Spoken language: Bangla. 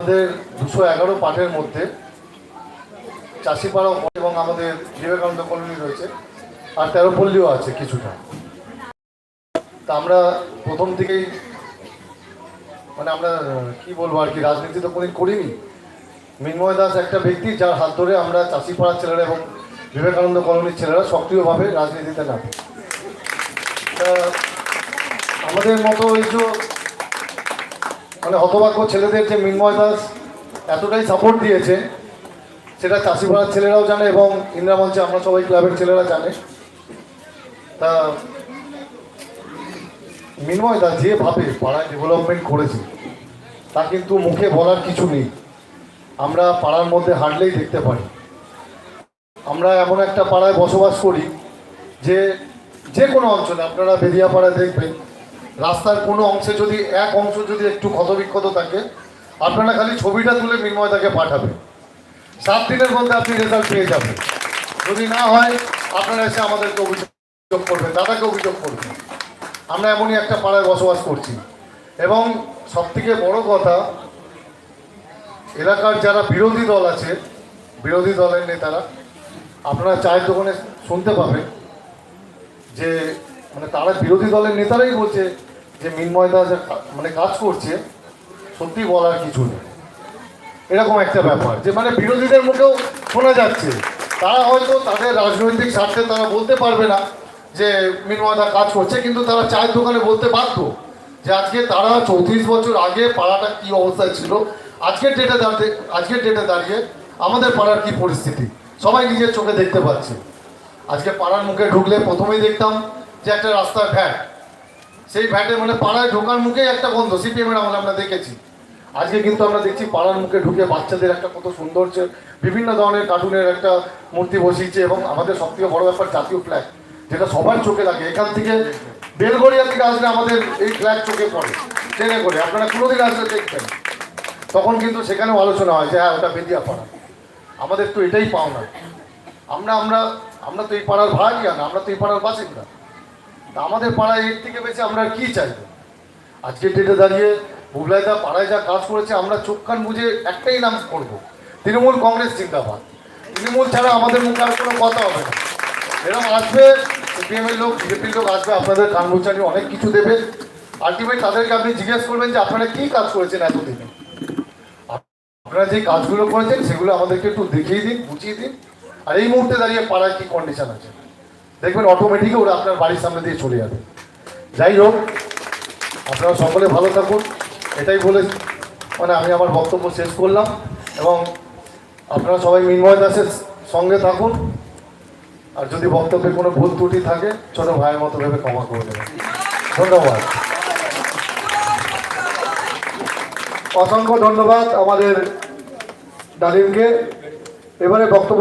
আমাদের দুশো এগারো পাঠের মধ্যে চাষিপাড়া এবং আমাদের বিবেকানন্দ কলোনি রয়েছে, আর তেরো পল্লীও আছে কিছুটা। তা আমরা প্রথম থেকেই মানে আমরা, কি বলব আর কি, রাজনীতি তো কোনোদিন করিনি। মিন্ময় দাস একটা ব্যক্তি যার হাত ধরে আমরা চাষিপাড়ার ছেলেরা এবং বিবেকানন্দ কলোনির ছেলেরা সক্রিয়ভাবে রাজনীতিতে নামে। আমাদের মতো এই যে মানে হতভাগ্য ছেলেদের যে মিন্ময় দাস এতটাই সাপোর্ট দিয়েছে, সেটা চাষিপাড়ার ছেলেরাও জানে এবং ইন্দিরা মঞ্চে আমরা সবাই ক্লাবের ছেলেরা জানে। তা মিন্ময় দাস যেভাবে পাড়ায় ডেভেলপমেন্ট করেছে, তা কিন্তু মুখে বলার কিছু নেই। আমরা পাড়ার মধ্যে হাঁটলেই দেখতে পারি আমরা এমন একটা পাড়ায় বসবাস করি যে যে কোনো অঞ্চলে, আপনারা বেদিয়া পাড়ায় দেখবেন রাস্তার কোনো অংশে যদি, এক অংশ যদি একটু ক্ষতবিক্ষত থাকে, আপনারা খালি ছবিটা তুলে মিন্ময়তাকে পাঠাবেন। সাত দিনের মধ্যে আপনি রেজাল্ট পেয়ে যাবেন। যদি না হয়, আপনারা এসে আমাদেরকে অভিযোগ করবেন, দাদাকে অভিযোগ করবেন। আমরা এমনই একটা পাড়ায় বসবাস করছি। এবং সবথেকে বড় কথা, এলাকার যারা বিরোধী দল আছে, বিরোধী দলের নেতারা, আপনারা চায়ের দোকানে শুনতে পাবেন যে মানে তারা বিরোধী দলের নেতারাই বলছে যে মিনময় দা যে মানে কাজ করছে, সত্যি বলার কিছু নেই। এরকম একটা ব্যাপার, যে মানে বিরোধীদের মুখেও শোনা যাচ্ছে। তারা হয়তো তাদের রাজনৈতিক স্বার্থে তারা বলতে পারবে না যে মিনময় দা কাজ করছে, কিন্তু তারা চায়ের দোকানে বলতে বাধ্য যে আজকে তারা চৌত্রিশ বছর আগে পাড়াটা কি অবস্থায় ছিল। আজকের ডেটে দাঁড়িয়ে, আজকের ডেটে দাঁড়িয়ে আমাদের পাড়ার কি পরিস্থিতি? সবাই নিজের চোখে দেখতে পাচ্ছে। আজকে পাড়ার মুখে ঢুকলে প্রথমেই দেখতাম যে একটা রাস্তার ভ্যাট সেই ভ্যাটে মানে পাড়ায় ঢোকার মুখেই একটা বন্ধ সিপিএম এর আমলে আমরা দেখেছি। আজকে কিন্তু আমরা দেখছি পাড়ার মুখে ঢুকে বাচ্চাদের একটা কত সৌন্দর্য বিভিন্ন ধরনের কার্টুনের একটা মূর্তি বসিয়েছে এবং আমাদের সব থেকে বড় ব্যাপার জাতীয় ফ্ল্যাগ যেটা সবার চোখে লাগে। এখান থেকে বেলগড়িয়া থেকে আসলে আমাদের এই ফ্ল্যাগ চোখে পড়ে। ট্রেনে করে, আপনারা কোনোদিন আসলে দেখবেন। তখন কিন্তু সেখানেও আলোচনা হয় যে হ্যাঁ ওটা বেদিয়া পাড়া। আমাদের তো এটাই পাওনা। আমরা আমরা আমরা তো এই পাড়ার ভাড়াটিয়া না, আমরা তো এই পাড়ার বাসিন্দা। আমাদের পাড়ায় এর থেকে বেশি আমরা কি চাইব আজকের ডেটে দাঁড়িয়ে বুবলাইদা পাড়ায় যা কাজ করেছে, আমরা চোখ কান বুঝে একটাই নাম করব। তৃণমূল কংগ্রেস জিন্দাবাদ। তৃণমূল ছাড়া আমাদের মুখে আর কোনো কথা হবে না। এরকম আসবে সিপিএম এর লোক, বিজেপির লোক আসবে, আপনাদের কান অনেক কিছু দেবে। আলটিমেট তাদেরকে আপনি জিজ্ঞেস করবেন যে আপনারা কি কাজ করেছেন এতদিনে? আপনারা যে কাজগুলো করেছেন, সেগুলো আমাদেরকে একটু দেখিয়ে দিন, বুঝিয়ে দিন। আর এই মুহূর্তে দাঁড়িয়ে পাড়ায় কি কন্ডিশন আছে? দেখবেন অটোমেটিকই ওরা আপনার বাড়ির সামনে দিয়ে চলে যাবে। যাই হোক, আপনারা সকলে ভালো থাকুন, এটাই বলে মানে আমি আমার বক্তব্য শেষ করলাম এবং আপনারা সবাই মিনময় দাসের সঙ্গে থাকুন। আর যদি বক্তব্যে কোনো ভুল ত্রুটি থাকে, ছোটো ভাইয়ের মতো ভেবে ক্ষমা করে দেবেন। ধন্যবাদ। অসংখ্য ধন্যবাদ আমাদের ডালিমকে। এবারে বক্তব্য